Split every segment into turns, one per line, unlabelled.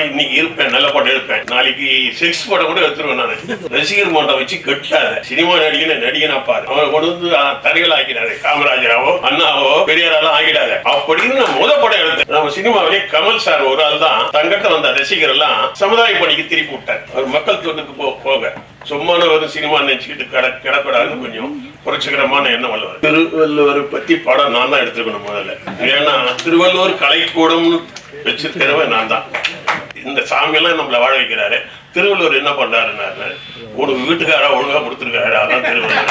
நான் இன்னைக்கு இருப்பேன் நல்ல படம் எடுப்பேன் நாளைக்கு செக்ஸ் படம் கூட எடுத்துருவேன் நான். ரசிகர் மன்றம் வச்சு கட்டாத. சினிமா நடிகனை நடிகனா பாரு. அவனை கொண்டு வந்து ஆ, தரைகள் ஆக்கிடாது காமராஜராவோ அண்ணாவோ பெரியாரெல்லாம் ஆக்கிடாத அப்படின்னு நான் முத படம் எடுத்தேன் நம்ம சினிமாவிலே கமல் சார் ஒரு ஆள் தான். தங்கட்ட வந்த ரசிகர் எல்லாம் சமுதாய பணிக்கு திருப்பி விட்டார். அவர் மக்கள் தொண்டுக்கு போ போக. சும்மான ஒரு சினிமா நினைச்சுக்கிட்டு கிட கிடக்கூடாதுன்னு கொஞ்சம் புரட்சிகரமான எண்ணம் வல்லவர் திருவள்ளுவர் பத்தி படம் நான் தான் எடுத்துருக்கணும் முதல்ல. ஏன்னா திருவள்ளுவர் கலைக்கூடம்னு வச்சிருக்கிறவன் நான் தான். இந்த சாமியெல்லாம் நம்மளை வாழ வைக்கிறாரு. திருவள்ளுவர் என்ன பண்றாருன்னாரு? உனக்கு வீட்டுக்காரா ஒழுங்கா கொடுத்துருக்காரு அதான் திருவள்ளுவர்.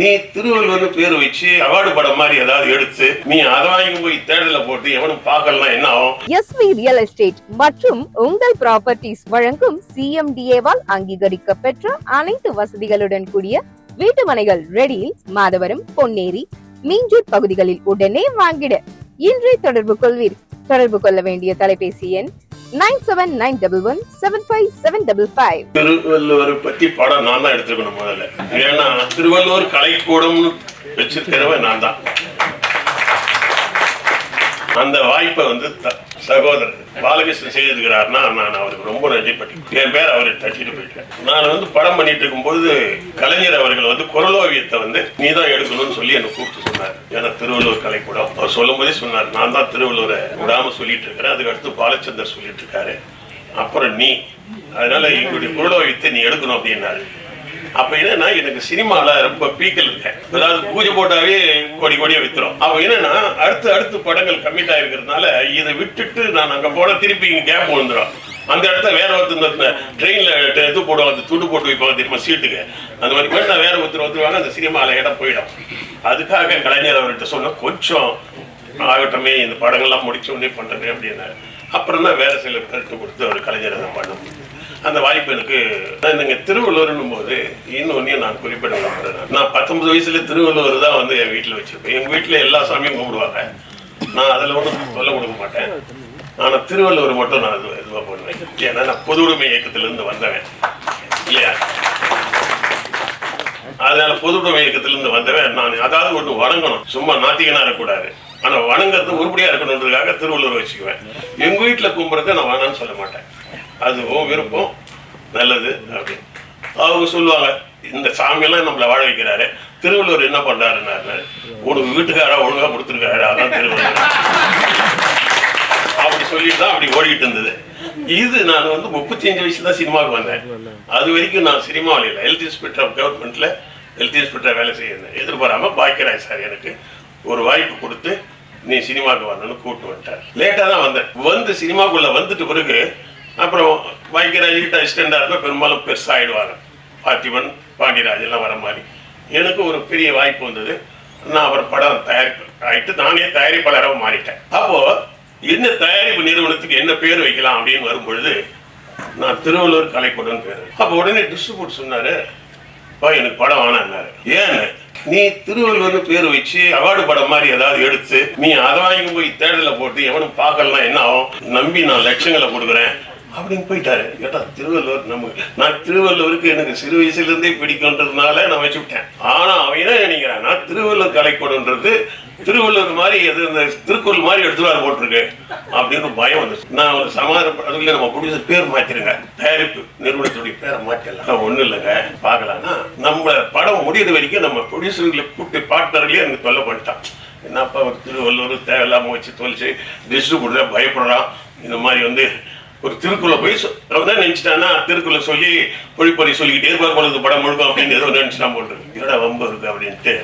நீ திருவள்ளுவர் பேர் வச்சு அவார்டு படம் மாதிரி ஏதாவது எடுத்து நீ அதை வாங்கி போய் தேடல போட்டு எவனும் பார்க்கலாம் என்ன ஆகும்?
எஸ்வி ரியல் எஸ்டேட் மற்றும் உங்கள் ப்ராப்பர்ட்டிஸ் வழங்கும் சிஎம்டிஏவால் அங்கீகரிக்க பெற்ற அனைத்து வசதிகளுடன் கூடிய வீட்டு மனைகள் ரெடியில் மாதவரம் பொன்னேரி மீஞ்சூர் பகுதிகளில் உடனே வாங்கிட. இன்றே தொடர்பு கொள்வீர். தொடர்பு கொள்ள வேண்டிய தொலைபேசி எண் nine seven nine double one seven five seven double five.
Thiruvalluvar பத்தி படம் நான் தான் எடுத்துருக்கணும் முதல்ல. ஏன்னா திருவள்ளுவர் கலைக்கூடம்னு வச்சிருக்கிறவன் நான் தான். அந்த வாய்ப்பை வந்து சகோதரர். பாலகிருஷ்ணன் செய்திருக்கிறார்னா நான் அவருக்கு ரொம்ப நன்றிப்பட்டேன் என் பேர் அவரை தட்டிட்டு போயிட்டேன் நான் வந்து படம் பண்ணிட்டு இருக்கும்போது கலைஞர் அவர்கள் வந்து குரலோவியத்தை வந்து நீ தான் எடுக்கணும்னு சொல்லி என்னை கூப்பிட்டு சொன்னார். ஏன்னா திருவள்ளுவர் கலைக்கூடம். அவர் சொல்லும் போதே சொன்னார் நான் தான் திருவள்ளுவரை விடாம சொல்லிட்டு இருக்கிறேன். அதுக்கு அடுத்து பாலச்சந்தர் சொல்லிட்டு இருக்காரு. அப்புறம் நீ. அதனால எங்களுடைய குரலோவியத்தை நீ எடுக்கணும் அப்படின்னாரு. அப்ப என்னன்னா எனக்கு சினிமால ரொம்ப பீக்கல் இருக்கேன் அதாவது பூஜை போட்டாவே கோடி கோடியா வித்துரும். அப்ப என்னன்னா அடுத்து அடுத்து படங்கள் கம்மிட் ஆயிருக்கிறதுனால இதை விட்டுட்டு நான் அங்க போன திருப்பி இங்க கேப் வந்துடும் அந்த இடத்த வேற ஒருத்தர் ட்ரெயின்ல இது போடுவோம் அந்த துண்டு போட்டு வைப்பாங்க தெரியுமா சீட்டுக்கு. அந்த மாதிரி போய் நான் வேற ஒருத்தர் வந்துருவாங்க அந்த சினிமால இடம் போயிடும். அதுக்காக கலைஞர் அவர்கிட்ட சொன்ன கொஞ்சம் ஆகட்டமே இந்த படங்கள்லாம் முடிச்ச உடனே பண்றேன் அப்படின்னாரு அப்புறம் தான் வேற சில கருத்து கொடுத்து அவர் கலைஞர் அதை பண்ண முடியும் அந்த வாய்ப்பு எனக்கு. நான் நீங்க திருவள்ளுவர்னும் போது இன்னொன்னையும் நான் குறிப்பிட விரும்புகிறேன் நான் பத்தொன்பது வயசுல திருவள்ளுவர் தான் வந்து என் வீட்டில் வச்சிருப்பேன். எங்க வீட்டில் எல்லா சாமியும் கும்பிடுவாங்க. நான் அதில் ஒன்றும் சொல்ல கொடுக்க மாட்டேன். ஆனால் திருவள்ளுவர் மட்டும் நான் இது இதுவாக பண்ணுவேன் ஏன்னா நான் பொது உடைமை இயக்கத்திலிருந்து வந்தவன். இல்லையா? அதனால பொது உடைமை இயக்கத்திலிருந்து வந்தவன் நான். அதாவது ஒன்று வணங்கணும். சும்மா நாத்திகனா இருக்கக்கூடாது ஆனால் வணங்குறது உருப்படியாக இருக்கணுன்றதுக்காக திருவள்ளுவர் வச்சுக்குவேன். எங்கள் வீட்டில் கும்புறதை நான் வேணாம்னு சொல்ல மாட்டேன். அதுவும் விருப்பம் நல்லது அப்படின்னு. அவங்க சொல்லுவாங்க இந்த சாமியெல்லாம் நம்மளை வாழ வைக்கிறாரு. திருவள்ளுவர் என்ன பண்றாருன்னாரு உனக்கு வீட்டுக்காரா ஒழுங்கா கொடுத்துருக்காரு அதான் திருவள்ளுவர். அப்படி சொல்லிட்டு தான் அப்படி ஓடிட்டு இருந்தது. இது நான் வந்து முப்பத்தி அஞ்சு வயசுல தான் சினிமாவுக்கு வந்தேன். அது வரைக்கும் நான் சினிமாவில் இல்லை ஹெல்த் இன்ஸ்பெக்டர் ஆஃப் கவர்மெண்ட்ல ஹெல்த் இன்ஸ்பெக்டர் வேலை செய்யிருந்தேன் எதிர்பாராம பாக்கியராஜ் சார் எனக்கு ஒரு வாய்ப்பு கொடுத்து நீ சினிமாவுக்கு வரணும்னு கூப்பிட்டு வந்துட்டார். லேட்டாக தான் வந்தேன். வந்து சினிமாக்குள்ள வந்துட்டு பிறகு அப்புறம் பாக்கியராஜ் அசிஸ்டண்டாக இருக்க பெரும்பாலும் பெருசாகிடுவார் பார்த்திபன் பாண்டியராஜ் எல்லாம் வர மாதிரி. எனக்கு ஒரு பெரிய வாய்ப்பு வந்தது. நான் அவர் படம் தயாரிப்பு ஆயிட்டு நானே தயாரிப்பாளராக மாறிட்டேன். அப்போ என்ன தயாரிப்பு நிறுவனத்துக்கு என்ன பேர் வைக்கலாம் அப்படின்னு வரும்பொழுது நான் திருவள்ளூர் கலைக்கூடம் பேர் அப்போ உடனே டிஸ்ட்ரிபியூட் சொன்னாரு "பா, எனக்கு படம் வேணான்னாரு ஏன்னு நீ திருவள்ளுவர்னு பேர் வச்சு அவார்டு படம் மாதிரி ஏதாவது எடுத்து நீ அதை வாங்கி போய் தேடலை போட்டு எவனும் பார்க்கலாம் என்ன ஆகும்? நம்பி நான் லட்சங்களை கொடுக்குறேன். அப்படின்னு போயிட்டாரு. கேட்டா திருவள்ளுவர் நமக்கு நான் திருவள்ளுவருக்கு எனக்கு சிறு வயசுலேருந்தே பிடிக்குன்றதுனால பிடிக்கும்ன்றதுனால நான் வச்சு விட்டேன். ஆனால் அவன் என்ன நான் திருவள்ளுவர் கலைக்கூடன்றது திருவள்ளுவர் மாதிரி எது இந்த திருக்குறள் மாதிரி எடுத்துவார் போட்டிருக்கு அப்படின்னு பயம் வந்துச்சு. நான் ஒரு சமாதானம் நம்ம ப்ரொடியூசர் பேர் மாத்திருங்க. தயாரிப்பு நிறுவனத்துடைய பேரை மாற்றலாம் ஒன்றும் இல்லைங்க. பார்க்கலாம்னா நம்ம படம் முடியிற வரைக்கும் நம்ம ப்ரொடியூசர்களை கூப்பிட்டு பார்ட்னர்களே எனக்கு தொல்லை பண்ணிட்டான். என்னப்பா திருவள்ளுவர் தேவையில்லாம வச்சு தொலைச்சு டிஸ்ட்ரிபியூட்டர் பயப்படுறான். இந்த மாதிரி வந்து ஒரு திருக்குள்ள போய் சொ- அவன் தான் நினைச்சிட்டான்னா திருக்குறளை சொல்லி பொழிப்பறி சொல்லிக்கிட்டே இருப்பார் பொழுது படம் முழுக்கும் அப்படின்னு ஏதோ நினைச்சிட்டான் போட்டு என்னடா வம்பு இருக்கு அப்படின்ட்டு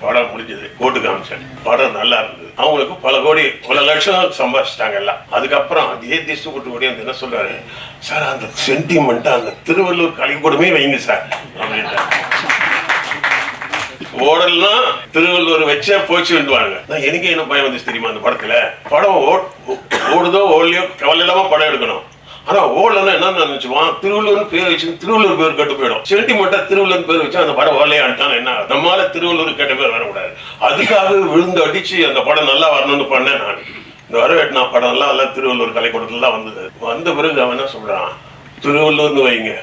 படம் முடிஞ்சது கோட்டு காமிச்சேன் படம் நல்லா இருந்தது. அவங்களுக்கு பல கோடி பல லட்சம் சம்பாதிச்சிட்டாங்க எல்லாம். அதுக்கப்புறம் அதே டிஸ்ட்ரிபியூட்டர் கூட வந்து என்ன சொல்றாரு? சார் அந்த சென்டிமெண்ட் அந்த திருவள்ளூர் கலைக்கூடமே வைங்க சார் அப்படின்ட்டு ஓடல்னா திருவள்ளுவர் வச்சே போச்சு விடுவாங்க நான் என்ன பயம் வந்துச்சு தெரியுமா அந்த படத்துல? படம் ஓ- ஓடுதோ ஓடலையோ கவலை இல்லாம படம் எடுக்கணும். ஆனா ஓடலன்னா என்ன நினைச்சுவான் திருவள்ளுவர் பேர் வச்சு திருவள்ளுவர் பேர் கெட்டு போயிடும். சென்டிமெண்டா திருவள்ளுவர் பேர் வச்சு அந்த படம் ஓடலையான்ட்டாங்க என்ன? ஆகும்? நம்மால திருவள்ளுவர் கெட்ட பேர் வரக்கூடாது. அதுக்காக விழுந்து அடிச்சு அந்த படம் நல்லா வரணும்னு பண்ணேன் நான். இந்த வரவேட்டினா படம் எல்லாம் எல்லாம் திருவள்ளுவர் கலைக்கூடத்துல தான் வந்தது. வந்த பிறகு அவன் என்ன சொல்றான்? திருவள்ளுவர்னு வைங்க.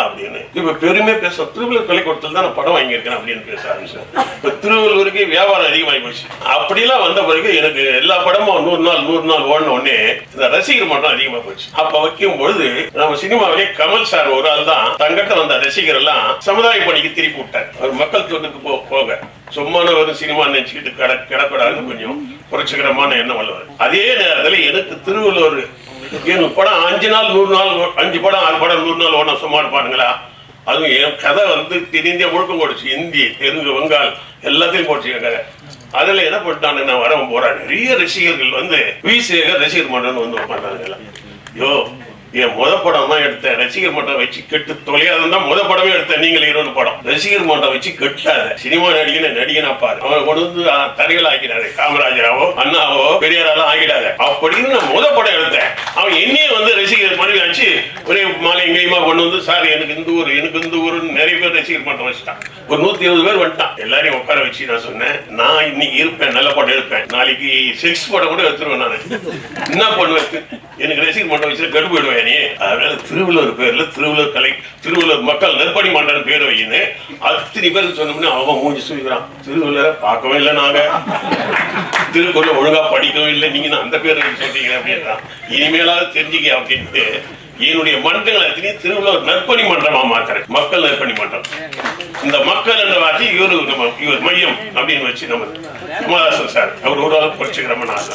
அப்படின்னு. இப்ப பெருமை பேச திருவள்ளூர் கலைக்கூடத்தில் தான் நான் படம் வாங்கியிருக்கேன் அப்படின்னு பேச ஆரம்பிச்சேன். இப்ப திருவள்ளுவருக்கு வியாபாரம் அதிகமாகி போச்சு அப்படிலாம் வந்த பிறகு எனக்கு எல்லா படமும் நூறு நாள் நூறு நாள் ஓடின உடனே இந்த ரசிகர் மட்டும் அதிகமா போச்சு. அப்ப வைக்கும் பொழுது நம்ம சினிமாவிலே கமல் சார் ஒரு ஆள் தான் தங்கிட்ட வந்த ரசிகர் எல்லாம் சமுதாய பணிக்கு திருப்பி விட்டார். அவர் மக்கள் தொண்டுக்கு போ போக. சும்மான ஒரு சினிமா நினைச்சுக்கிட்டு கிட கிடக்கூடாதுன்னு கொஞ்சம் புரட்சிகரமான எண்ணம் வல்லவர் அதே நேரத்தில் எனக்கு திருவள்ளுவர் ஏன் படம் அஞ்சு நாள் நூறு நாள் அஞ்சு படம் ஆறு படம் நூறு நாள் ஓட சும்மா இருப்பானுங்களா? அதுவும் என் கதை வந்து தென்னிந்தியா முழுக்கம் போடுச்சு. இந்தி தெலுங்கு வங்காள் எல்லாத்தையும் போடுச்சு என் கதை. அதுல என்ன பண்ணிட்டாங்க நான் வரவன் போறேன். நிறைய ரசிகர்கள் வந்து வி சேகர் ரசிகர் மன்றம்னு வந்து உட்காந்தாங்க ஐயோ என் முத படம் தான் எடுத்தேன் ரசிகர் மன்றம் வச்சு கெட்டு தொலையாதான் தான் முத படமே எடுத்தேன் நீங்கள் இருபது படம். ரசிகர் மன்றம் வச்சு கெட்டாத சினிமா நடிகனை நடிகனா பாரு. அவன் கொண்டு வந்து தரையில் ஆக்கிடாரு காமராஜராவோ அண்ணாவோ பெரியாரெல்லாம் ஆக்கிடாத அப்படின்னு நான் முத படம் எடுத்தேன். அவன் என்னையே வந்து ரசிகர் மனைவி ஆச்சு ஒரே மாலை எங்கேயுமா கொண்டு வந்து சார் எனக்கு இந்த ஊர் எனக்கு இந்த ஊருன்னு நிறைய பேர் ரசிகர் மன்றம் வச்சுட்டான். ஒரு நூத்தி இருபது பேர் வந்துட்டான். எல்லாரையும் உட்கார வச்சு நான் சொன்னேன் நான் இன்னைக்கு இருப்பேன் நல்ல படம் எடுப்பேன். நாளைக்கு செக்ஸ் படம் கூட எடுத்துருவேன் நான். என்ன பண்ணுவேன் எனக்கு ரசிகர் மன்றம் வச்சு கெடு போயிடுவேன் நீ அதனால திருவள்ளுவர் பேர்ல திருவள்ளுவர் கலை திருவள்ளுவர் மக்கள் நெற்பணி மண்டலம் பேர் வையின்னு அத்தனை பேருக்கு சொன்னோம்னா அவன் மூஞ்சி சொல்லிக்கிறான் திருவள்ளுவரை பார்க்கவே இல்லை நாங்க. திருக்குறள் ஒழுங்கா படிக்கவும் இல்லை. நீங்க அந்த பேர் சொல்றீங்க அப்படின்றான். இனிமேலாவது தெரிஞ்சுக்க அப்படின்ட்டு என்னுடைய மன்றங்கள் அத்தனையும் திருவள்ளுவர் நற்பணி மன்றமா மாத்துறேன் மக்கள் நற்பணி மன்றம். இந்த மக்கள் என்ற வார்த்தை இவரு நம்ம இவர் மையம் அப்படின்னு வச்சு நம்ம கமலஹாசன் சார் அவர் ஒரு ஆள் புரட்சிகரமான அது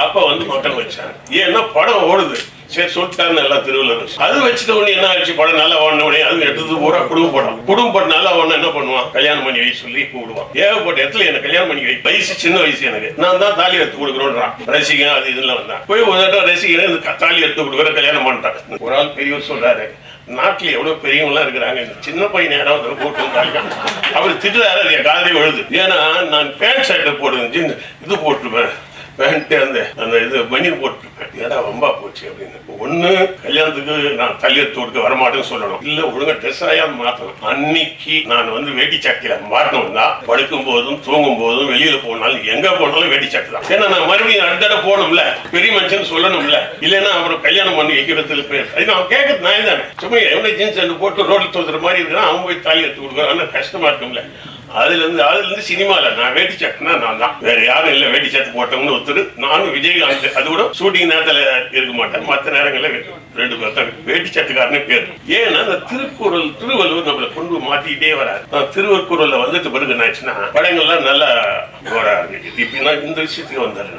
அப்ப வந்து மக்கள் வச்சாங்க ஏன்னா படம் ஓடுது. சரி சொல்லிட்டாருன்னு தெருவில் திருவள்ளுவர் அது வச்சுட்டு உடனே என்ன ஆச்சு படம் நல்லா ஓடின உடனே அது எடுத்தது பூரா குடும்ப படம். குடும்ப படம் நல்லா ஓடன என்ன பண்ணுவான்? கல்யாணம் பண்ணி வை சொல்லி கூப்பிடுவான். ஏகப்பட்ட இடத்துல எனக்கு கல்யாணம் பண்ணி வை. வயசு சின்ன வயசு எனக்கு. நான் தான் தாலி எடுத்து கொடுக்குறோன்றான் ரசிகன் அது இதெல்லாம் வந்தான். போய் ஒரு தடவை ரசிகன் இந்த தாலி எடுத்து கொடுக்குற கல்யாணம் பண்ணிட்டான் ஒரு ஆள் பெரியவர் சொல்றாரு நாட்டுல எவ்வளவு பெரியவங்களாம் இருக்கிறாங்க? இந்த சின்ன பையன் யாராவது போட்டு வந்தாங்க அவர் திட்டுறாரு அது என் காதலே எழுது ஏன்னா நான் பேண்ட் ஷர்ட்டை போடுவேன் இது போட்டுருப்பேன் பேண்ட் அந்த அந்த இது பனியன் போட்டுருப்பேன். ஏடா வம்பா போச்சு அப்படின்னு. ஒன்று கல்யாணத்துக்கு நான் தள்ளி எடுத்து கொடுக்க வரமாட்டேன்னு சொல்லணும். இல்லை ஒழுங்கா ட்ரெஸ் ஆயா மாத்தணும். அன்னைக்கு நான் வந்து வேட்டி சட்டையில் மாட்டணும் தான். படுக்கும் போதும் தூங்கும் போதும் வெளியில் போனாலும் எங்கே போனாலும் வேட்டி சட்டை தான். ஏன்னா நான் மறுபடியும் அடுத்த போகணும்ல. பெரிய மனுஷன் சொல்லணும்ல. இல்லைன்னா அப்புறம் கல்யாணம் பண்ணி வைக்கிறதுல பேர் அது நான் கேட்கறது நான் தானே சும்மா எவ்வளோ ஜீன்ஸ் போட்டு ரோட்டில் தோத்துற மாதிரி இருக்குன்னா அவன் போய் தாலி எடுத்து கொடுக்குறான். கஷ்டமாக கஷ்டமா இருக்கும்ல. அதுலேருந்து அதுலேருந்து சினிமாவில் நான் வேட்டி சட்டைனா நான் தான். வேற யாரும் இல்லை வேட்டி சட்டை போட்டவங்கன்னு ஒருத்தர். நானும் விஜயகாந்த் அது கூட ஷூட்டிங் நேரத்தில் இருக்க மாட்டேன். மற்ற நேரங்களில் ரெண்டு பேர் தான். வேட்டி சட்டுக்காரனே பேர். ஏன்னா அந்த திருக்குறள் திருவள்ளுவர் நம்மளை கொண்டு மாத்திக்கிட்டே வராது நான் திருவருக்குறளில் வந்துட்டு பிறகு என்னாச்சுன்னா படங்கள்லாம் நல்லா வர ஆரம்பிக்குது நான் இந்த விஷயத்துக்கு வந்தார்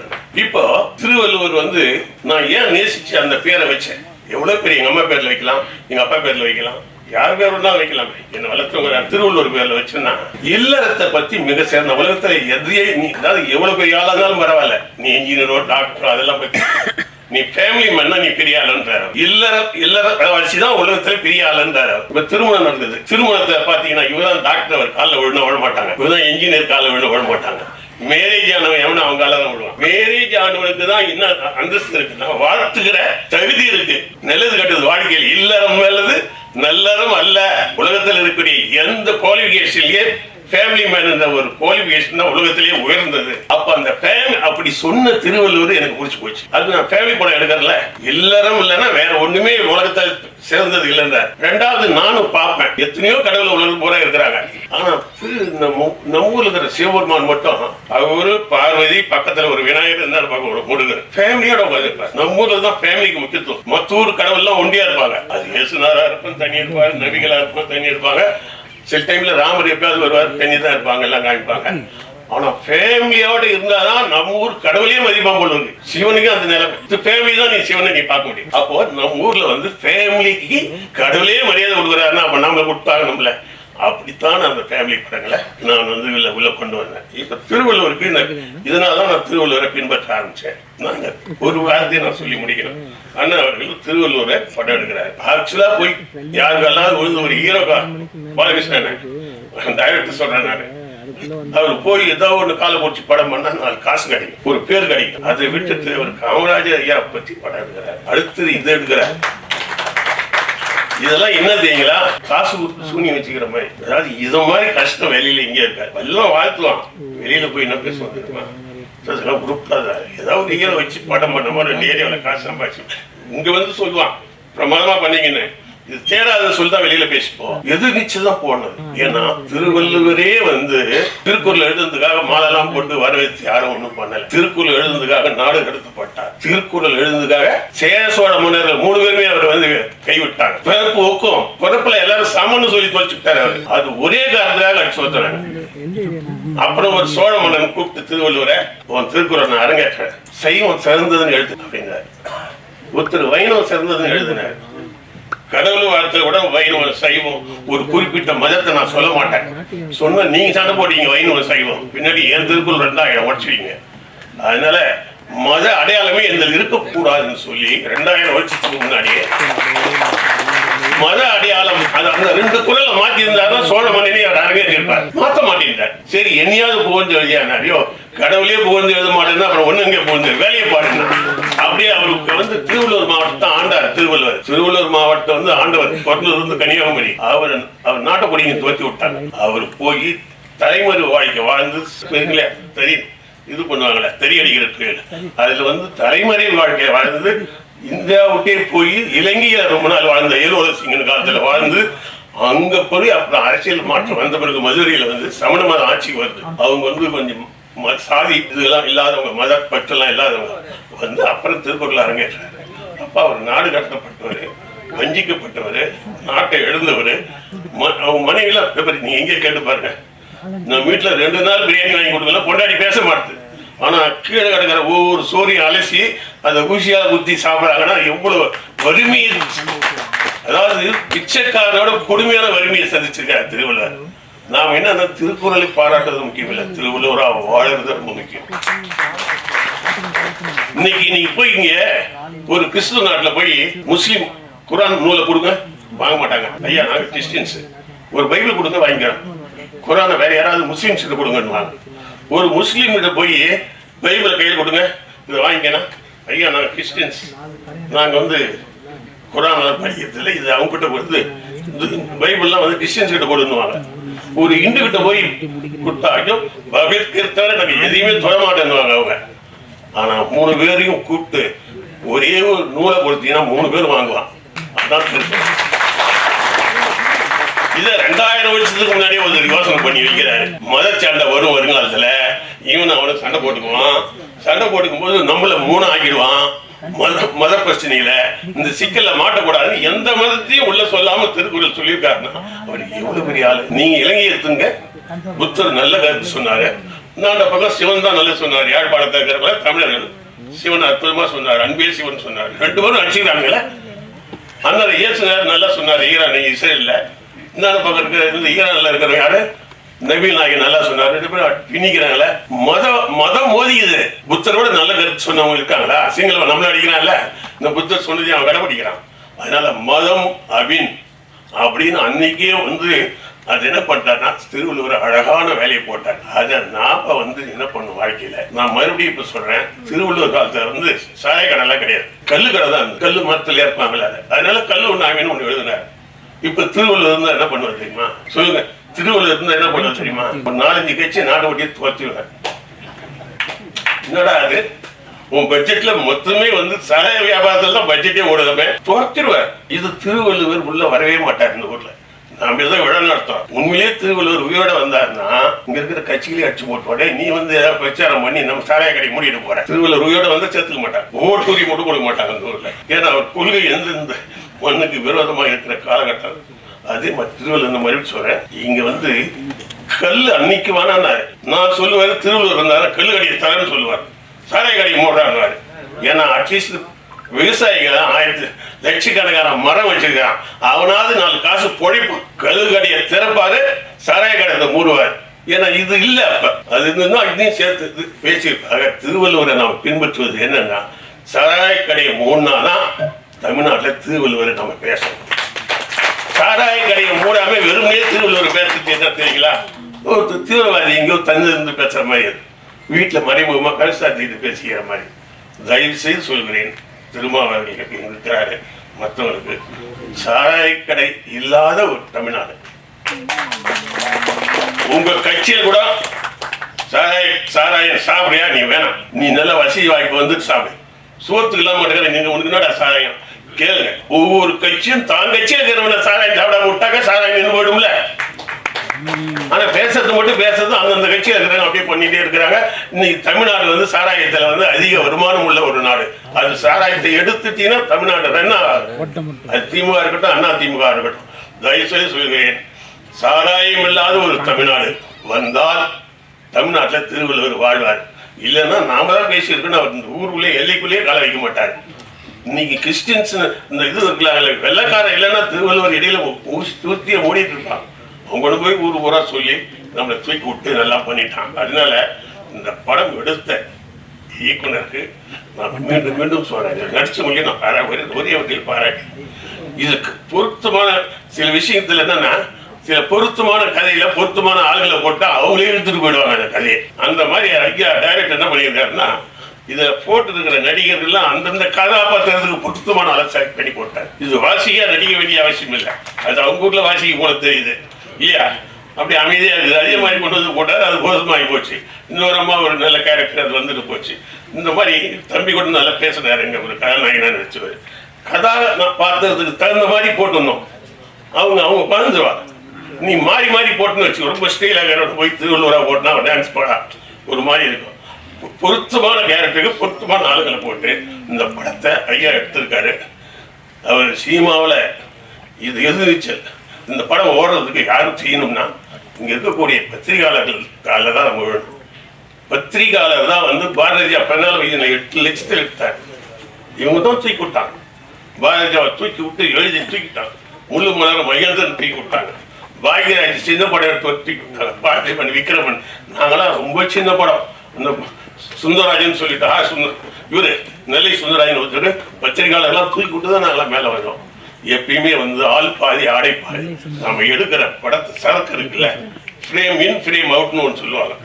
இப்போ திருவள்ளுவர் வந்து நான் ஏன் நேசிச்சு அந்த பேரை வச்சேன்? எவ்வளோ பேர் எங்கள் அம்மா பேரில் வைக்கலாம் எங்கள் அப்பா பேரில் வைக்கலாம். யார் பேர் வேணாலும் வைக்கலாமே? என்ன வளர்த்தவங்க திருவள்ளுவர் பேர்ல வச்சுன்னா இல்லறத்தை பத்தி மிக சேர்ந்த உலகத்துல எதையே நீ அதாவது எவ்வளவு பெரிய ஆளா இருந்தாலும் பரவாயில்ல. நீ இன்ஜினியரோ டாக்டரோ அதெல்லாம் பத்தி. நீ ஃபேமிலி மேன்னா நீ பெரிய ஆளுன்றாரு. இல்லற இல்லற வச்சுதான் உலகத்துல பெரிய ஆளுன்றாரு. இப்ப திருமணம் நடந்தது. திருமணத்தை பாத்தீங்கன்னா இவர்தான் டாக்டர் அவர் காலில் விழுந்து விழ மாட்டாங்க இவர்தான் இன்ஜினியர் காலில் விழுந்து விழ மாட்டாங்க மேரேஜ் ஆனவன் எவனும் அவங்க தான் விடுவான். மேரேஜ் ஆனவனுக்கு தான் என்ன அந்தஸ்து இருக்கு. நான் வாழ்த்துக்கிற தகுதி இருக்கு. நல்லது கட்டுறது வாழ்க்கையில் இல்லறம் நல்லது நல்லறம் அல்ல. உலகத்தில் இருக்கக்கூடிய எந்த குவாலிபிகேஷன்லயே ஃபேமிலி மேன் என்ற ஒரு குவாலிஃபிகேஷன் தான் உலகத்திலேயே உயர்ந்தது. அப்ப அந்த ஃபேமிலி அப்படி சொன்ன திருவள்ளுவர் எனக்கு பிடிச்சி போச்சு. அது நான் ஃபேமிலி படம் எடுக்கிறல எல்லாரும் இல்லைன்னா வேற ஒண்ணுமே உலகத்தில் சிறந்தது இல்லைன்ற ரெண்டாவது நானும் பார்ப்பேன். எத்தனையோ கடவுள் உலகம் பூரா இருக்கிறாங்க. ஆனா நம்ம ஊர்ல இருக்கிற சிவபெருமான் மட்டும் அவரு பார்வதி பக்கத்துல ஒரு விநாயகர் இருந்தாரு பார்க்க ஒரு முருகர். ஃபேமிலியோட உட்காந்துருப்பார் நம்ம ஊர்ல தான் ஃபேமிலிக்கு முக்கியத்துவம். மத்தூர் கடவுள்லாம் ஒண்டியா இருப்பாங்க. அது இயேசுநாதரா இருக்கும் தனி இருப்பாரு நபிகளா இருக்கும் தனி இருப்பாங்க. சில டைம்ல ராமர் எப்பயாவது வருவார் தெரிஞ்சு தான் இருப்பாங்க எல்லாம் காமிப்பாங்க. ஆனா ஃபேமிலியோட இருந்தாதான் நம்ம ஊர் கடவுளையே மதிப்பாக போல இருக்கு. சிவனுக்கு அந்த நிலைமை. இது ஃபேமிலி தான் நீ சிவனை நீ பார்க்க முடியும். அப்போ நம்ம ஊர்ல வந்து ஃபேமிலிக்கு கடவுளே மரியாதை கொடுக்குறாருன்னா அப்ப நாம நம்மள அப்படித்தான் அந்த ஃபேமிலி படங்களை நான் வந்து உள்ள உள்ள கொண்டு வந்தேன். இப்போ திருவள்ளுவருக்கு இதனால தான் நான் திருவள்ளுவரை பின்பற்ற ஆரம்பிச்சேன். நாங்க ஒரு வார்த்தையை நான் சொல்லி முடிக்கிறேன். அண்ணன் அவர்கள் திருவள்ளுவரை படம் எடுக்கிறார். ஆக்சுவலா போய் யாருக்கெல்லாம் விழுந்து ஒரு ஹீரோ பாலகிருஷ்ணன் டைரக்டர் சொல்றேன் நானு. அவர் போய் ஏதோ ஒண்ணு காலை போச்சு படம் பண்ணா நாலு காசு கிடைக்கும். ஒரு பேர் கிடைக்கும். அதை விட்டுட்டு அவர் காமராஜர் ஐயா பத்தி படம் எடுக்கிறார். அடுத்தது இதை எடுக்கிறார். இதெல்லாம் என்ன தெரியுங்களா காசு கொடுத்து சூனி வச்சுக்கிற மாதிரி. அதாவது இது மாதிரி கஷ்டம் வெளியில இங்கே இருக்க? எல்லாம் வாழ்த்துலாம் வெளியில போய் என்ன பேசுவான் தெரியுமா? இதெல்லாம் கொடுக்காத ஏதாவது நீங்களும் வச்சு படம் பண்ண மாதிரி ரெண்டு காசு சம்பாதிச்சு. இங்க வந்து சொல்லுவான். பிரமாதமா பண்ணீங்கன்னு இது தேடாத சொல்லி தான் வெளியில பேசிப்போம். எது நிச்சயம் தான் போடணும். ஏன்னா திருவள்ளுவரே வந்து திருக்குறள் எழுதுறதுக்காக மாலெல்லாம் போட்டு வரவேற்று யாரும் ஒண்ணும் பண்ணல. திருக்குறள் எழுதுறதுக்காக நாடு கடத்தப்பட்டார் திருக்குறள் எழுதுறதுக்காக சேர சோழ மன்னர்கள் மூணு பேருமே அவர் வந்து கைவிட்டாங்க. பிறப்பு ஒக்கும் பிறப்புல எல்லாரும் சமன்னு சொல்லி தொலைச்சுட்டாரு அவர். அது ஒரே காரணத்துக்காக அடிச்சு வந்தாங்க அப்புறம் ஒரு சோழ மன்னன் கூப்பிட்டு திருவள்ளுவரை உன் திருக்குறள் நான் அரங்கேற்றேன். சைவம் சிறந்ததுன்னு எழுது அப்படின்னாரு. ஒருத்தர் வைணவம் சிறந்ததுன்னு எழுதினார். கடவுள் வார்த்தை கூட வைணவ சைவம் ஒரு குறிப்பிட்ட மதத்தை நான் சொல்ல மாட்டேன். சொன்ன நீங்க சண்டை போட்டீங்க வைணவ சைவம். பின்னாடி என் திருக்குள் ரெண்டாயிரம் உடச்சிடுவீங்க அதனால மத அடையாளமே எங்கள் இருக்கக்கூடாதுன்னு சொல்லி ரெண்டாயிரம் வருஷத்துக்கு முன்னாடியே. மத அடையாளம் அது அந்த ரெண்டு குரலை மாத்தி இருந்தாலும் சோழ மன்னனே அவர் அரங்கேற்றிருப்பார் மாத்த மாட்டேன் சரி என்னையாவது போகன்னு சொல்லியா நிறையோ கடவுளே புகழ்ந்து எழுத மாட்டேன்னா அப்புறம் ஒண்ணு எங்கே புகழ்ந்து வேலையை பாருன்னா அப்படியே அவருக்கு வந்து திருவள்ளூர் மாவட்டத்தை ஆண்டார் திருவள்ளுவர். திருவள்ளூர் மாவட்டத்தை வந்து ஆண்டவர் பிறந்தது வந்து கன்னியாகுமரி. அவர் அவர் நாட்டை துவத்தி விட்டாங்க அவர் போய் தலைமறு வாழ்க்கை வாழ்ந்து சரிங்களே தெரியும் இது பண்ணுவாங்களே தெரியடிக்கிற தொழில் அதுல வந்து தலைமறை வாழ்க்கை வாழ்ந்து இந்தியா விட்டே போய் இலங்கையில ரொம்ப நாள் வாழ்ந்த ஏலோல சிங்கன் காலத்துல வாழ்ந்து அங்க போய் அப்புறம் அரசியல் மாற்றம் வந்த பிறகு மதுரையில வந்து சமண மத ஆட்சி வருது. அவங்க வந்து கொஞ்சம் சாதி இதெல்லாம் இல்லாதவங்க மத பற்றெல்லாம் இல்லாதவங்க வந்து அப்புறம் திருக்குறள் அரங்கேற்றாரு. அப்ப அவர் நாடு கடத்தப்பட்டவர் வஞ்சிக்கப்பட்டவர் நாட்டை எழுந்தவர். ம- அவங்க மனைவிலாம் எப்படி நீங்க எங்கே கேட்டு பாருங்க. நம்ம வீட்டுல ரெண்டு நாள் பிரியாணி வாங்கி கொடுக்கல கொண்டாடி பேச மாட்டுது. ஆனா கீழே கிடக்கிற ஒவ்வொரு சோறையும் அலசி அதை ஊசியா குத்தி சாப்பிடுறாங்கன்னா எவ்வளவு வறுமையை அதாவது பிச்சைக்காரனோட கொடுமையான வறுமையை சந்திச்சிருக்காரு திருவள்ளுவர். நாம் என்ன திருக்குறளை பாராட்டுறது முக்கியம் இல்லை திருவள்ளுவரா வாழறது ரொம்ப முக்கியம். இன்னைக்கு நீங்க போய் இங்க ஒரு கிறிஸ்துவ நாட்டுல போய் முஸ்லீம் குரான் நூலை கொடுங்க. வாங்க மாட்டாங்க. ஐயா நாங்க கிறிஸ்டியன்ஸ். ஒரு பைபிள் கொடுங்க வாங்கிக்கிறோம். குரானை வேற யாராவது முஸ்லீம்ஸ் கிட்ட கொடுங்கன்னு ஒரு முஸ்லீம் கிட்ட போய் பைபிளை கையில் கொடுங்க. இதை வாங்கிக்கணும். ஐயா நாங்க கிறிஸ்டின்ஸ் நாங்க வந்து குரான் படிக்கிறது இல்லை இது அவங்க கிட்ட வருது பைபிள்லாம் வந்து கிறிஸ்டியன்ஸ் கிட்ட கொடுன்னுவாங்க ஒரு இந்து கிட்ட போய் கொடுத்தா ஐயோ நம்ம எதையுமே தொட மாட்டேன்னுவாங்க அவங்க. ஆனா மூணு பேரையும் கூப்பிட்டு ஒரே ஒரு நூலை கொடுத்தீங்கன்னா மூணு பேர் வாங்குவான். அதான் திருக்குறள் இத ரெண்டாயிரம் வருஷத்துக்கு முன்னாடியே ஒரு யோசனை பண்ணி வைக்கிறாரு. மத சண்டை வரும் வருங்காலத்துல இவன் அவனை சண்டை போட்டுக்குவான். சண்டை போட்டுக்கும் போது நம்மள மூணு ஆக்கிடுவான் மத மத பிரச்சனையில இந்த சிக்கல்ல மாட்டக்கூடாதுன்னு எந்த மதத்தையும் உள்ள சொல்லாம திருக்குறள் சொல்லியிருக்காருன்னா அவர் எவ்வளவு பெரிய ஆளு. நீங்க இலங்கை எடுத்துங்க. புத்தர் நல்ல கருத்து சொன்னாரு. இந்தாண்ட பக்கம் சிவன் தான் நல்லா சொன்னார். யாழ்ப்பாணத்தில் இருக்கிறவங்க தமிழர்கள் சிவன் அற்புதமா சொன்னார். அன்பே சிவன் சொன்னார். ரெண்டு பேரும் அடிச்சுக்கிறாங்களே அண்ணன் இயேசுனார் நல்லா சொன்னார். ஈரான் இஸ்ரேல்ல. இந்த பக்கம் இருக்கிற இந்த ஈரான்ல இருக்கிற யாரு? நபீல் நாயகன் நல்லா சொன்னார். ரெண்டு பேரும் பின்னிக்கிறாங்களே மத மதம் மோதிக்குது புத்தரோட நல்ல கருத்து சொன்னவங்க இருக்காங்களா? சிங்களவன் நம்மள அடிக்கிறான்ல. இந்த புத்தர் சொன்னதையும் அவன் கடைபிடிக்கிறான் அதனால மதம் அபின் அப்படின்னு அன்னைக்கே வந்து அது என்ன பண்ணிட்டாருன்னா திருவள்ளுவர் அழகான வேலையை போட்டார். அதை நாம வந்து என்ன பண்ணும் வாழ்க்கையில? நான் மறுபடியும் இப்ப சொல்றேன் திருவள்ளுவர் காலத்துல வந்து சாய கடலாம் கிடையாது. கல்லு கடை தான் கல்லு மரத்துல இருப்பாங்களே அதனால கல்லு ஒண்ணு ஆவின்னு ஒண்ணு எழுதினார். இப்ப திருவள்ளுவர் என்ன பண்ணுவார் தெரியுமா? சொல்லுங்க. திருவள்ளுவர் இருந்தா என்ன பண்ணுவோம் தெரியுமா? ஒரு நாலஞ்சு கட்சி நாட்டை ஒட்டியே துவச்சுவார் என்னடா அது? உன் பட்ஜெட்ல மொத்தமே வந்து சக வியாபாரத்துல தான் பட்ஜெட்டே ஓடுதமே துரத்திடுவார். இது திருவள்ளுவர் உள்ள வரவே மாட்டார் இந்த ஊர்ல. நாம ஏதோ விழா நடத்தோம் உண்மையிலேயே திருவள்ளுவர் உயிரோட வந்தாருன்னா இங்க இருக்கிற கட்சிகளே அடிச்சு போட்டு நீ வந்து ஏதாவது பிரச்சாரம் பண்ணி நம்ம சாராய கடை மூடிட்டு போற. திருவள்ளுவர் உயிரோட வந்தா சேர்த்துக்க மாட்டாங்க ஓட்டு தூக்கி மட்டும் கொடுக்க மாட்டாங்க அந்த ஊர்ல. ஏன்னா அவர் கொள்கை எந்தெந்த மண்ணுக்கு விரோதமா இருக்கிற காலகட்டம். அதே மாதிரி திருவள்ளுவர் இந்த மாதிரி சொல்றேன் இங்க வந்து கல் அன்னைக்கு வேணான்னாரு நான் சொல்லுவேன் திருவள்ளுவர் வந்தாரு கல் கடையை தரேன்னு சொல்லுவார். சாராய கடையை மூடுறாங்க ஏன்னா அட்லீஸ்ட் விவசாயிகள் ஆயிரத்து லட்சக்கணக்கான மரம் வச்சிருக்கான் அவனாவது நாலு காசு பொழைப்பு கல்லு கடையை திறப்பாரு சாராய கடையை மூடுவார். ஏன்னா இது இல்ல அப்ப. அது இருந்ததுன்னா இதையும் சேர்த்து இது பேசியிருப்பாங்க திருவள்ளுவரை நாம் பின்பற்றுவது என்னன்னா சாராய கடையை மூடினாதான் தமிழ்நாட்டில் திருவள்ளுவரை நம்ம பேசணும். சாராய கடையை மூடாம வெறுமனே திருவள்ளுவர் பேசுறது என்ன தெரியுங்களா? ஒரு தீவிரவாதி எங்கேயோ தந்து இருந்து பேசுற மாதிரி. அது மறைமுகமாக மறைமுகமா கருசாத்திட்டு பேசிக்கிற மாதிரி. தயவு செய்து சொல்கிறேன் திருமாவளவர்களுக்கு இருக்கிறாரு மற்றவங்களுக்கு சாராய கடை இல்லாத ஒரு தமிழ்நாடு. உங்க கட்சியில் கூட சாராய சாராயம் சாப்பிடுறியா? நீ வேணாம். நீ நல்ல வசதி வாய்ப்பு வந்து சாப்பிடு. சோத்துக்கு இல்லாம இருக்கிற நீங்க உனக்கு என்னடா சாராயம்? கேளுங்க. ஒவ்வொரு கட்சியும் தான் கட்சியில் இருக்கிறவன சாராயம் சாப்பிடாம விட்டாக்க சாராயம் நின்று போயிடும்ல? ஆனா பேசுறது மட்டும் பேசுறது அந்தந்த கட்சியில் இருக்கிறாங்க அப்படியே பண்ணிட்டே இருக்கிறாங்க. இன்னைக்கு தமிழ்நாடு வந்து சாராயத்துல வந்து அதிக வருமானம் உள்ள ஒரு நாடு. அது சாராயத்தை எடுத்துட்டீங்கன்னா தமிழ்நாடு அது திமுக இருக்கட்டும் அண்ணா திமுக இருக்கட்டும். தயவுசெய்து சொல்கிறேன் சாராயம் இல்லாத ஒரு தமிழ்நாடு வந்தால் தமிழ்நாட்டில் திருவள்ளுவர் வாழ்வார். இல்லைன்னா நாம தான் பேசியிருக்கோம். அவர் ஊருக்குள்ளே எல்லைக்குள்ளேயே கால வைக்க மாட்டார். இன்னைக்கு கிறிஸ்டின்ஸ் இந்த இது இருக்குல்ல வெள்ளக்காரன் இல்லைன்னா திருவள்ளுவர் இடையில தூர்த்தியை ஓடிட்டு இருப்பான். அவங்க போய் ஊர் ஊரா சொல்லி நம்மளை தூக்கி விட்டு நல்லா பண்ணிட்டான். அதனால இந்த படம் எடுத்த இயக்குனருக்கு நான் மீண்டும் மீண்டும் சொல்றேன். நடிச்சு மொழி நான் பாராட்டு ஒரே வகையில் பாராட்டி இதுக்கு பொருத்தமான சில விஷயத்துல என்னன்னா சில பொருத்தமான கதையில பொருத்தமான ஆளுகளை போட்டா அவங்களே இழுத்துட்டு போயிடுவாங்க அந்த கதையை. அந்த மாதிரி ஐயா டைரக்டர் என்ன பண்ணியிருக்காருன்னா இதை போட்டிருக்கிற நடிகர்கள் எல்லாம் அந்தந்த கதாபாத்திரத்துக்கு பொருத்தமான ஆளை செலக்ட் பண்ணி போட்டார். இது வாசிக்கா நடிக்க வேண்டிய அவசியம் இல்லை. அது அவங்க ஊர்ல வாசிக்க போல தெரியுது. இல்லையா? அப்படி அமைதியா இருக்குது. அதே மாதிரி கொண்டு வந்து போட்டார். அது போதுமாகி போச்சு. இன்னொரு அம்மா ஒரு நல்ல கேரக்டர் அது வந்துட்டு போச்சு. இந்த மாதிரி தம்பி கூட நல்லா பேசினார். எங்க ஒரு கதாநாயகனான்னு வச்சுருவாரு கதா நான் பார்த்ததுக்கு தகுந்த மாதிரி போட்டிருந்தோம் அவங்க அவங்க பறந்துருவாங்க நீ மாறி மாறி போட்டுன்னு வச்சு ரொம்ப ஸ்டைலாக போய் திருவள்ளுவராக போட்டுனா டான்ஸ் போடா. ஒரு மாதிரி இருக்கும். பொருத்தமான கேரக்டருக்கு பொருத்தமான ஆளுகளை போட்டு இந்த படத்தை ஐயா எடுத்திருக்காரு. அவர் சீமாவில் இது எதிர்நீச்சல் இந்த படம் ஓடுறதுக்கு யாரும் செய்யணும்னா இங்கே இருக்கக்கூடிய பத்திரிகையாளர்கள் காலில் தான் நம்ம வேணும். பத்திரிகையாளர் தான் வந்து பாரதியா பெண்ணால் வயதில் எட்டு லட்சத்தில் எடுத்தார். இவங்க தான் தூக்கி விட்டாங்க. பாரதியாவை தூக்கி விட்டு எழுதி தூக்கிட்டாங்க. முழு மலர் மகேந்திரன் தூக்கி விட்டாங்க. பாக்யராஜ் சின்ன படம் எடுத்து தூக்கி விட்டாங்க. பார்த்திபன் விக்ரமன். நாங்களாம் ரொம்ப சின்ன படம். இந்த சுந்தரராஜன் சொல்லிட்டு ஆ சுந்தர் இவரு நெல்லை சுந்தரராஜன் ஒருத்தர் பத்திரிகையாளர்லாம் தூக்கி விட்டு தான் நாங்களாம் மேலே வந்தோம். எப்பயுமே வந்து ஆள் பாதி ஆடை பாதி. நம்ம எடுக்கிற படத்தை சரக்கு இருக்குல்ல ஃப்ரேம் இன் ஃப்ரேம் அவுட்னு ஒன்று சொல்லுவாங்க.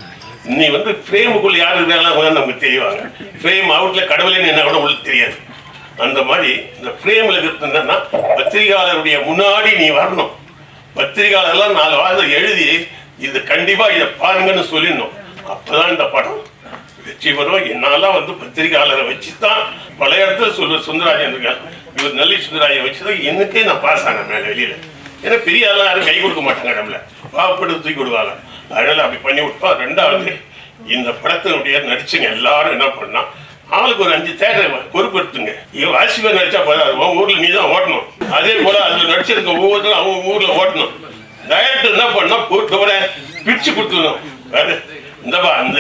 நீ வந்து ஃப்ரேமுக்குள்ள யார் இருந்தாலும் நமக்கு தெரியவாங்க ஃப்ரேம் அவுட்ல கடவுளே என்ன கூட உங்களுக்கு தெரியாது. அந்த மாதிரி இந்த ஃப்ரேம்ல இருக்குன்னா பத்திரிகையாளருடைய முன்னாடி நீ வரணும். பத்திரிகையாளர்லாம் நாலு வாரம் எழுதி இது கண்டிப்பா இதை பாருங்கன்னு சொல்லிடணும். அப்பதான் இந்த படம் வெற்றி என்னாலாம் வந்து பத்திரிகையாளரை வச்சு தான் பல இடத்துல சொல்ல சுந்தராஜன் இருக்கார். இவர் நல்லி சுந்தராஜன் வச்சு தான் எனக்கே நான் பாஸ் ஆனேன் மேலே வெளியில. ஏன்னா பெரிய ஆளா யாரும் கை கொடுக்க மாட்டாங்க நம்மள. பாவப்பட்டு தூக்கி விடுவாங்க. அதனால் அப்படி பண்ணி விட்டோம். ரெண்டாவது இந்த படத்தினுடைய நடிச்சுங்க எல்லாரும் என்ன பண்ணா ஆளுக்கு ஒரு அஞ்சு தேட்டரை பொறுப்படுத்துங்க. இவன் வாசிப்பை நடிச்சா போதாது உன் ஊர்ல நீ தான் ஓட்டணும். அதே போல அதுல நடிச்சிருக்க ஒவ்வொருத்தரும் அவங்க ஊர்ல ஓட்டணும். டைரக்டர் என்ன பண்ணா போட்டு பிரிச்சு கொடுத்துடணும். வேறு இந்தப்பா இந்த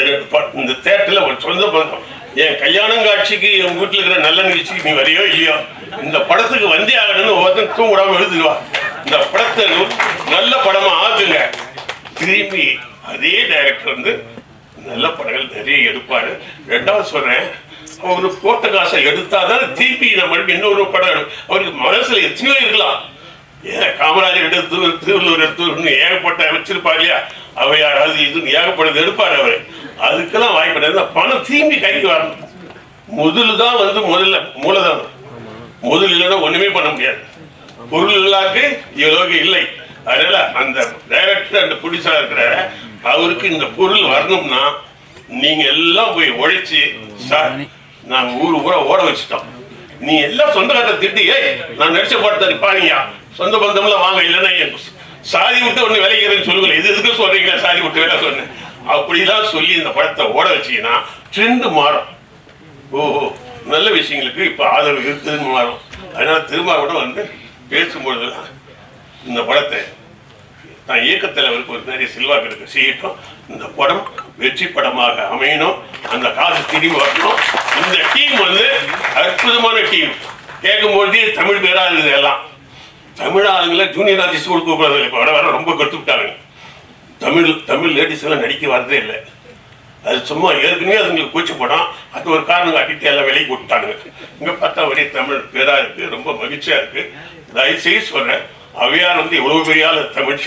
இந்த தேட்டர்ல ஒரு சொந்த பந்தம் என் கல்யாணம் காட்சிக்கு என் வீட்டில் இருக்கிற நல்ல நிகழ்ச்சிக்கு நீ வரையோ இல்லையோ இந்த படத்துக்கு வந்தே ஆகணும்னு ஒருத்தன் தூங்கிடாம எழுதுவா இந்த படத்தை நல்ல படமா ஆகுங்க திரும்பி அதே டைரக்டர் வந்து நல்ல படங்கள் நிறைய எடுப்பாரு. ரெண்டாவது சொல்றேன் அவரு போட்ட காசை எடுத்தாதான் திருப்பி நம்ம இன்னொரு படம் அவருக்கு மனசுல எத்தனையோ இருக்கலாம். ஏன் காமராஜர் எடுத்து திருவள்ளுவர் எடுத்து ஏகப்பட்ட வச்சிருப்பார் இல்லையா? அவையார் அது இது ஏகப்படுது எடுப்பார் அவர். அதுக்கெல்லாம் வாய்ப்பு பணம் தீம்பி கைக்கு வரணும் முதல் தான் வந்து முதல்ல மூலதனம். முதல் இல்லைன்னா ஒண்ணுமே பண்ண முடியாது. பொருள் இல்லாக்கு இவ்வளோக்கு இல்லை. அதனால அந்த டைரக்டர் அந்த புடிசா இருக்கிற அவருக்கு இந்த பொருள் வரணும்னா நீங்க எல்லாம் போய் உழைச்சி சார் நாங்க ஊர் ஊரா ஓட வச்சுட்டோம். நீ எல்லாம் சொந்தக்காரத்தை திட்டி நான் நடிச்ச படத்தை பாருங்க சொந்த பந்தம்லாம் வாங்க இல்லைன்னா என் சாதி விட்டு ஒண்ணு விளைகிறேன்னு சொல்லுங்க இது எதுக்கு சொல்றீங்களா சாதி விட்டு வேலை சொன்னேன். அப்படிலாம் சொல்லி இந்த படத்தை ஓட வச்சீங்கன்னா ட்ரெண்டு மாறும். ஓஹோ நல்ல விஷயங்களுக்கு இப்ப ஆதரவு இருக்குதுன்னு மாறும். அதனால திரும்ப கூட வந்து பேசும்பொழுதுலாம் இந்த படத்தை நான் இயக்கத்தலைவருக்கு ஒரு நிறைய செல்வாக்கு இருக்கு செய்யட்டும். இந்த படம் வெற்றி படமாக அமையணும். அந்த காசு திரும்பி வரணும். இந்த டீம் வந்து அற்புதமான டீம். கேட்கும்போதே தமிழ் பேரா இருந்தது எல்லாம். தமிழ் ஆளுங்களை ஜூனியர் ஆர்டிஸ்ட் கொடுக்க கூப்பிடுறது இப்போ வர வர ரொம்ப கற்றுக்கிட்டாங்க தமிழ் தமிழ் லேடிஸ் எல்லாம் நடிக்க வரதே இல்லை. அது சும்மா ஏற்கனவே அதுங்களுக்கு கூச்சி போனோம் அது ஒரு காரணம் காட்டிட்டு எல்லாம் விலைக்கு விட்டானுங்க இங்கே பார்த்தா ஒரே தமிழ் பேராக இருக்குது ரொம்ப மகிழ்ச்சியாக இருக்குது தயவு செய்து சொல்கிறேன் அவையார் வந்து இவ்வளோ பெரிய ஆள் தமிழ்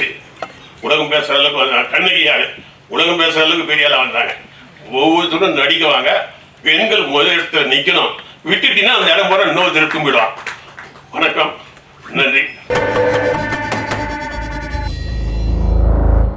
உலகம் பேசுகிற அளவுக்கு வந்தாங்க கண்ணகி ஆளு. உலகம் பேசுகிற அளவுக்கு பெரிய ஆளாக வந்தாங்க ஒவ்வொருத்தரும் நடிக்குவாங்க பெண்கள் முதல் இடத்துல நிக்கணும். விட்டுட்டீங்கன்னா அந்த இடம் போகிற இன்னொரு திருப்பி வணக்கம். நன்றி